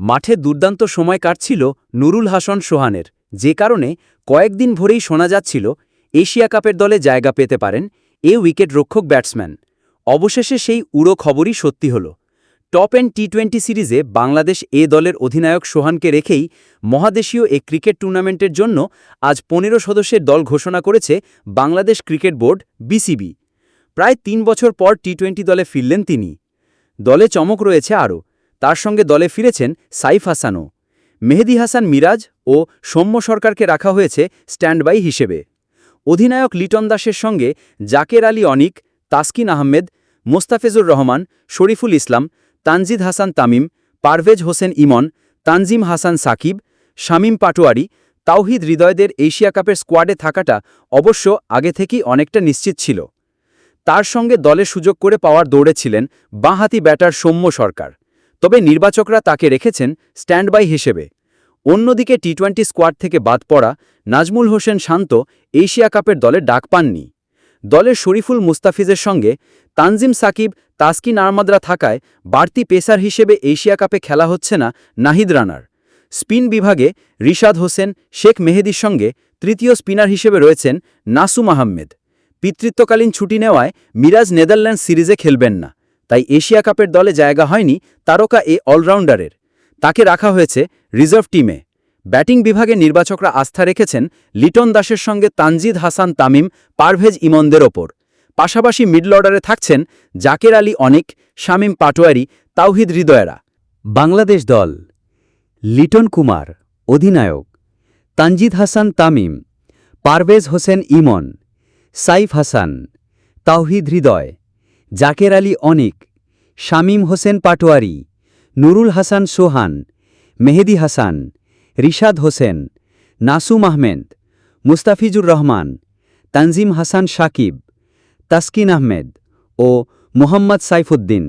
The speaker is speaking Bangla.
মাঠে দুর্দান্ত সময় কাটছিল নুরুল হাসান সোহানের। যে কারণে কয়েকদিন ভরেই শোনা যাচ্ছিল, এশিয়া কাপের দলে জায়গা পেতে পারেন এ উইকেট রক্ষক ব্যাটসম্যান। অবশেষে সেই উড়ো খবরই সত্যি হল। টপ এন্ড টি টোয়েন্টি সিরিজে বাংলাদেশ এ দলের অধিনায়ক সোহানকে রেখেই মহাদেশীয় এ ক্রিকেট টুর্নামেন্টের জন্য আজ পনেরো সদস্যের দল ঘোষণা করেছে বাংলাদেশ ক্রিকেট বোর্ড, বিসিবি। প্রায় তিন বছর পর টি টোয়েন্টি দলে ফিরলেন তিনি। দলে চমক রয়েছে আরও। তার সঙ্গে দলে ফিরেছেন সাইফ হাসানও। মেহেদি হাসান মিরাজ ও সৌম্য সরকারকে রাখা হয়েছে স্ট্যান্ডবাই হিসেবে। অধিনায়ক লিটন দাসের সঙ্গে জাকের আলী অনিক, তাসকিন আহমেদ, মোস্তাফেজুর রহমান, শরীফুল ইসলাম, তানজিদ হাসান তামিম, পারভেজ হোসেন ইমন, তানজিম হাসান সাকিব, শামীম পাটোয়ারি, তাওহিদ হৃদয়দের এশিয়া কাপের স্কোয়াডে থাকাটা অবশ্য আগে থেকেই অনেকটা নিশ্চিত ছিল। তার সঙ্গে দলে সুযোগ করে পাওয়ার দৌড়ে ছিলেন বাঁহাতি ব্যাটার সৌম্য সরকার। তবে নির্বাচকরা তাকে রেখেছেন স্ট্যান্ডবাই হিসেবে। অন্যদিকে টি টোয়েন্টি স্কোয়াড থেকে বাদ পড়া নাজমুল হোসেন শান্ত এশিয়া কাপের দলে ডাক পাননি। দলের শরীফুল মুস্তাফিজের সঙ্গে তানজিম সাকিব, তাসকিন আহমদরা থাকায় বাড়তি পেসার হিসেবে এশিয়া কাপে খেলা হচ্ছে না নাহিদ রানার। স্পিন বিভাগে রিশাদ হোসেন, শেখ মেহেদির সঙ্গে তৃতীয় স্পিনার হিসেবে রয়েছেন নাসুম আহমেদ। পিতৃত্বকালীন ছুটি নেওয়ায় মিরাজ নেদারল্যান্ড সিরিজে খেলবেন না। তাই এশিয়া কাপের দলে জায়গা হয়নি তারকা এ অলরাউন্ডারের। তাকে রাখা হয়েছে রিজার্ভ টিমে। ব্যাটিং বিভাগে নির্বাচকরা আস্থা রেখেছেন লিটন দাসের সঙ্গে তানজিদ হাসান তামিম, পারভেজ ইমনদের ওপর। পাশাপাশি মিডল অর্ডারে থাকছেন জাকের আলী অনিক, শামীম পাটোয়ারি, তাওহিদ হৃদয়রা। বাংলাদেশ দল, লিটন কুমার, অধিনায়ক, তানজিদ হাসান তামিম, পারভেজ হোসেন ইমন, সাইফ হাসান, তাওহিদ হৃদয়। জাকের আলী অনিক, শামীম হোসেন পাটোয়ারি, নুরুল হাসান সোহান, মেহেদি হাসান, রিশাদ হোসেন, নাসুম আহমেদ, মুস্তাফিজুর রহমান, তানজিম হাসান সাকিব, তাসকিন আহমেদ ও মোহাম্মদ সাইফুদ্দিন।